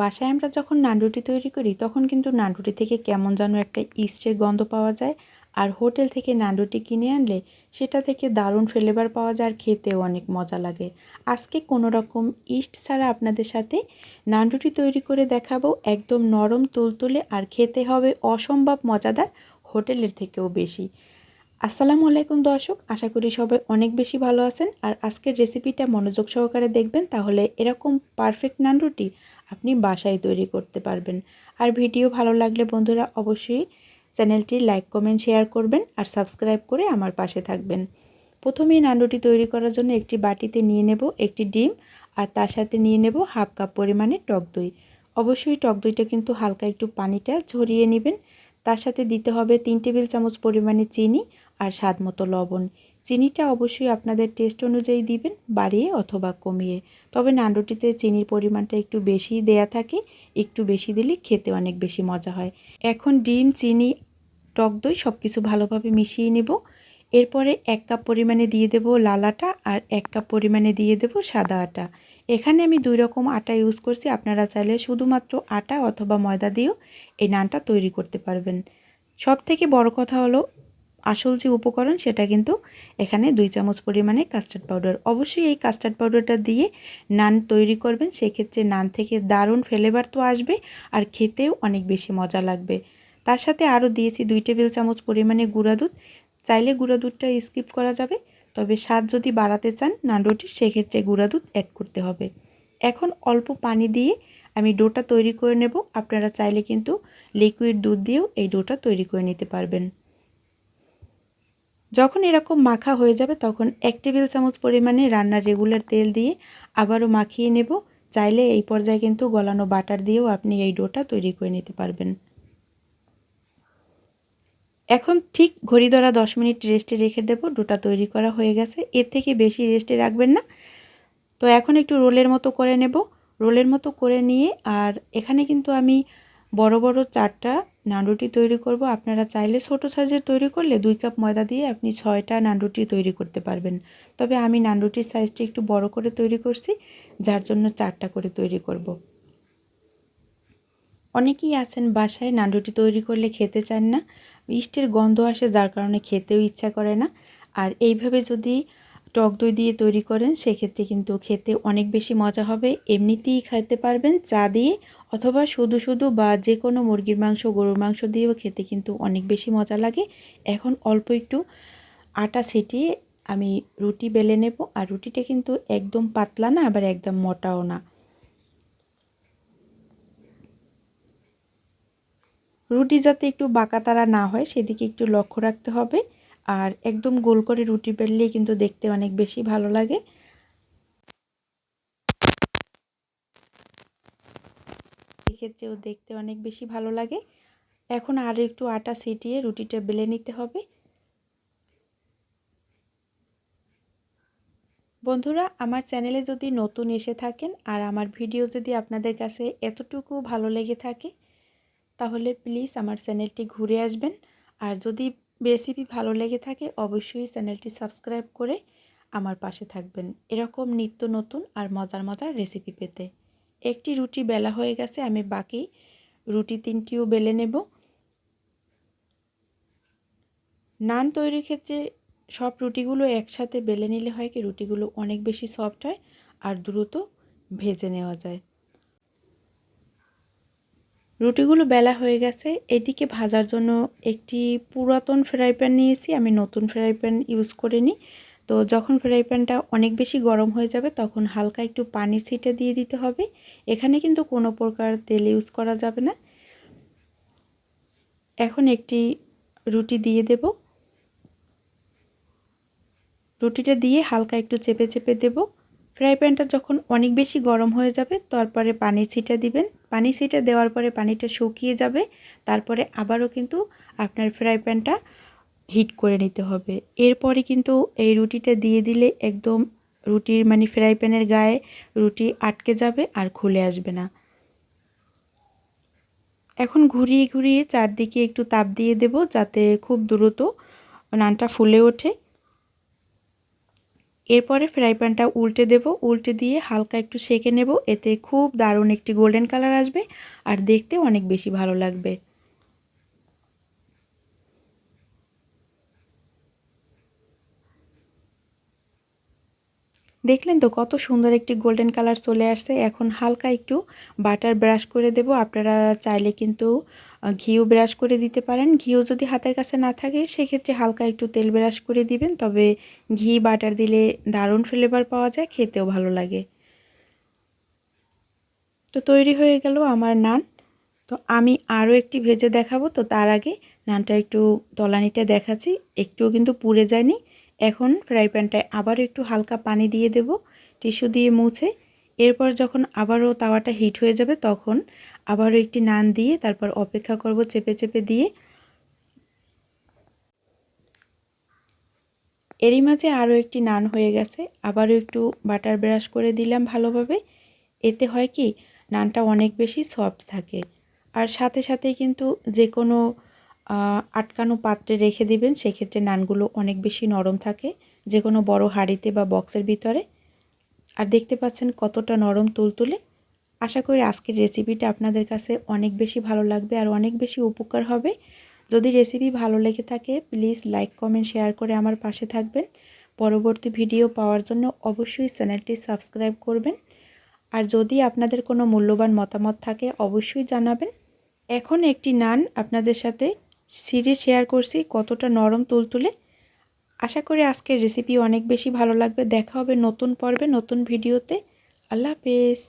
বাসায় আমরা যখন নানরুটি তৈরি করি, তখন কিন্তু নানরুটি থেকে কেমন যেন একটা ইস্টের গন্ধ পাওয়া যায়। আর হোটেল থেকে নানরুটি কিনে আনলে সেটা থেকে দারুণ ফ্লেভার পাওয়া যায় আর খেতেও অনেক মজা লাগে। আজকে কোনো রকম ইস্ট ছাড়া আপনাদের সাথে নানরুটি তৈরি করে দেখাবো। একদম নরম, তুলতুলে আর খেতে হবে অসম্ভব মজাদার হোটেলের থেকেও বেশি। আসসালামু আলাইকুম দর্শক, আশা করি সবাই অনেক বেশি ভালো আছেন। আর আজকের রেসিপিটা মনোযোগ সহকারে দেখবেন, তাহলে এরকম পারফেক্ট নান রুটি আপনি বাসায় তৈরি করতে পারবেন। আর ভিডিও ভালো লাগলে বন্ধুরা অবশ্যই চ্যানেলটি লাইক, কমেন্ট, শেয়ার করবেন আর সাবস্ক্রাইব করে আমার পাশে থাকবেন। প্রথমেই নান রুটি তৈরি করার জন্য একটি বাটিতে নিয়ে নেব একটি ডিম আর তার সাথে নিয়ে নেব হাফ কাপ পরিমাণে টক দই। অবশ্যই টক দইটা কিন্তু হালকা একটু পানিটা ঝরিয়ে নেবেন। তার সাথে দিতে হবে তিন টেবিল চামচ পরিমাণে চিনি আর স্বাদ মতো লবণ। চিনিটা অবশ্যই আপনাদের টেস্ট অনুযায়ী দিবেন, বাড়িয়ে অথবা কমিয়ে। তবে নানরুটিতে চিনির পরিমাণটা একটু বেশি দেয়া থাকে, একটু বেশি দিলে খেতে অনেক বেশি মজা হয়। এখন ডিম, চিনি, টক দই সব কিছু ভালোভাবে মিশিয়ে নেব। এরপরে এক কাপ পরিমাণে দিয়ে দেব লাল আটা আর এক কাপ পরিমাণে দিয়ে দেব সাদা আটা। এখানে আমি দুই রকম আটা ইউজ করছি, আপনারা চাইলে শুধুমাত্র আটা অথবা ময়দা দিয়েও এই নানটা তৈরি করতে পারবেন। সব থেকে বড় কথা হলো আসল যে উপকরণ সেটা কিন্তু এখানে দুই চামচ পরিমাণে কাস্টার্ড পাউডার অবশ্যই এই কাস্টার্ড পাউডারটা দিয়ে নান তৈরি করবেন, সেক্ষেত্রে নান থেকে দারুণ ফ্লেভার তো আসবে আর খেতেও অনেক বেশি মজা লাগবে। তার সাথে আরও দিয়েছি দুই টেবিল চামচ পরিমাণে গুঁড়া দুধ। চাইলে গুঁড়া দুধটা স্কিপ করা যাবে, তবে স্বাদ যদি বাড়াতে চান নান রুটির, সেক্ষেত্রে গুঁড়া দুধ অ্যাড করতে হবে। এখন অল্প পানি দিয়ে আমি ডোটা তৈরি করে নেব। আপনারা চাইলে কিন্তু লিকুইড দুধ দিয়েও এই ডোটা তৈরি করে নিতে পারবেন। যখন এরকম মাখা হয়ে যাবে, তখন এক টেবিল চামচ পরিমাণে রান্নার রেগুলার তেল দিয়ে আবারও মাখিয়ে নেব। চাইলে এই পর্যায়ে কিন্তু গলানো বাটার দিয়েও আপনি এই ডোটা তৈরি করে নিতে পারবেন। এখন ঠিক ঘড়ি ধরা দশ মিনিট রেস্টে রেখে দেব। ডোটা তৈরি করা হয়ে গেছে। এর থেকে বেশি রেস্টে রাখবেন না। তো এখন একটু রোলের মতো করে নেব। রোলের মতো করে নিয়ে আর এখানে কিন্তু আমি বড় বড় চারটা নানরুটি তৈরি করব। আপনারা চাইলে ছোট সাইজের তৈরি করলে দুই কাপ ময়দা দিয়ে আপনি ছয়টা নানরুটি তৈরি করতে পারবেন। তবে আমি নানরুটির সাইজটা একটু বড় করে তৈরি করছি, যার জন্য চারটা করে তৈরি করব। অনেকেই আছেন বাসায় নানরুটি তৈরি করলে খেতে চান না, ইস্টের গন্ধ আসে যার কারণে খেতেও ইচ্ছা করে না। আর এইভাবে যদি টক দই দিয়ে তৈরি করেন, সেক্ষেত্রে কিন্তু খেতে অনেক বেশি মজা হবে। এমনিতেই খাইতে পারবেন, চা দিয়ে অথবা শুধু শুধু বা যে কোনো মুরগির মাংস, গরুর মাংস দিয়েও খেতে কিন্তু অনেক বেশি মজা লাগে। এখন অল্প একটু আটা ছিটিয়ে আমি রুটি বেলে নেব। আর রুটিটা কিন্তু একদম পাতলা না, আবার একদম মোটাও না। রুটি যাতে একটু বাঁকাতারা না হয়, সেদিকে একটু লক্ষ্য রাখতে হবে। আর একদম গোল করে রুটি বেললেই কিন্তু দেখতে অনেক বেশি ভালো লাগে। এক্ষেত্রেও দেখতে অনেক বেশি ভালো লাগে। এখন আর একটু আটা ছিটিয়ে রুটিটা বেলে নিতে হবে। বন্ধুরা, আমার চ্যানেলে যদি নতুন এসে থাকেন আর আমার ভিডিও যদি আপনাদের কাছে এতটুকু ভালো লেগে থাকে, তাহলে প্লিজ আমার চ্যানেলটি ঘুরে আসবেন। আর যদি রেসিপি ভালো লেগে থাকে, অবশ্যই চ্যানেলটি সাবস্ক্রাইব করে আমার পাশে থাকবেন। এরকম নিত্য নতুন আর মজার মজার রেসিপি পেতে। একটি রুটি বেলা হয়ে গেছে, আমি বাকি রুটি তিনটিও বেলে নেব। নান তৈরির ক্ষেত্রে সব রুটিগুলো একসাথে বেলে নিলে হয় কি, রুটিগুলো অনেক বেশি সফট হয় আর দ্রুত ভেজে নেওয়া যায়। রুটিগুলো বেলা হয়ে গেছে, এদিকে ভাজার জন্য একটি পুরাতন ফ্রাই প্যান নিয়েছি, আমি নতুন ফ্রাই প্যান ইউজ করে নিই তো যখন ফ্রাই প্যানটা অনেক বেশি গরম হয়ে যাবে, তখন হালকা একটু পানির ছিটে দিয়ে দিতে হবে। এখানে কিন্তু কোনো প্রকার তেল ইউজ করা যাবে না। এখন একটি রুটি দিয়ে দেব। রুটিটা দিয়ে হালকা একটু চেপে চেপে দেবো। ফ্রাই প্যানটা যখন অনেক বেশি গরম হয়ে যাবে, তারপরে পানির ছিটা দিবেন। পানি ছিটা দেওয়ার পরে পানিটা শুকিয়ে যাবে। তারপরে আবারও কিন্তু আপনার ফ্রাই প্যানটা হিট করে নিতে হবে। এরপরে কিন্তু এই রুটিটা দিয়ে দিলে একদম রুটির মানে ফ্রাই প্যানের গায়ে রুটি আটকে যাবে আর খুলে আসবে না। এখন ঘুরিয়ে ঘুরিয়ে চারদিকে একটু তাপ দিয়ে দেব যাতে খুব দ্রুত নানটা ফুলে ওঠে। এরপরে ফ্রাই প্যানটা উল্টে দেব, উল্টে দিয়ে হালকা একটু সেঁকে নেব। এতে খুব দারুণ একটি গোল্ডেন কালার আসবে আর দেখতে অনেক বেশি ভালো লাগবে। দেখলেন তো কত সুন্দর একটি গোল্ডেন কালার চলে আসছে। এখন হালকা একটু বাটার ব্রাশ করে দেব। আপনারা চাইলে কিন্তু ঘিও ব্রাশ করে দিতে পারেন। ঘিও যদি হাতের কাছে না থাকে, সেক্ষেত্রে হালকা একটু তেল ব্রাশ করে দিবেন। তবে ঘি বাটার দিলে দারুণ ফ্লেভার পাওয়া যায়, খেতেও ভালো লাগে। তো তৈরি হয়ে গেল আমার নান। তো আমি আরও একটি ভেজে দেখাবো। তো তার আগে নানটা একটু তলানিটা দেখাচ্ছি। একটুও কিন্তু পুড়ে যায়নি। এখন ফ্রাই প্যানটায় আবারও একটু হালকা পানি দিয়ে দেব, টিস্যু দিয়ে মুছে। এরপর যখন আবারও তাওয়াটা হিট হয়ে যাবে, তখন আবারও একটি নান দিয়ে তারপর অপেক্ষা করব চেপে চেপে দিয়ে। এরই মাঝে আরও একটি নান হয়ে গেছে, আবারও একটু বাটার ব্রাশ করে দিলাম ভালোভাবে। এতে হয় কি, নানটা অনেক বেশি সফট থাকে। আর সাথে সাথে কিন্তু যে কোনো আটকানো পাত্রে রেখে দিবেন। সেক্ষেত্রে নানগুলো অনেক বেশি নরম থাকে যে কোনো বড় হাঁড়িতে বা বক্সের ভিতরে। আর দেখতে পাচ্ছেন কতটা নরম তুলতুলে। আশা করি আজকের রেসিপিটা আপনাদের কাছে অনেক বেশি ভালো লাগবে আর অনেক বেশি উপকার হবে। যদি রেসিপি ভালো লেগে থাকে প্লিজ লাইক কমেন্ট শেয়ার করে আমার পাশে থাকবেন। পরবর্তী ভিডিও পাওয়ার জন্য অবশ্যই চ্যানেলটি সাবস্ক্রাইব করবেন। আর যদি আপনাদের কোনো মূল্যবান মতামত থাকে, অবশ্যই জানাবেন। এখন একটি নান আপনাদের সাথে সিরে শেয়ার করছি, কতটা নরম তুলতুলে। আশা করি আজকের রেসিপি অনেক বেশি ভালো লাগবে। দেখা হবে নতুন পর্বে, নতুন ভিডিওতে। আল্লাহ হাফেজ।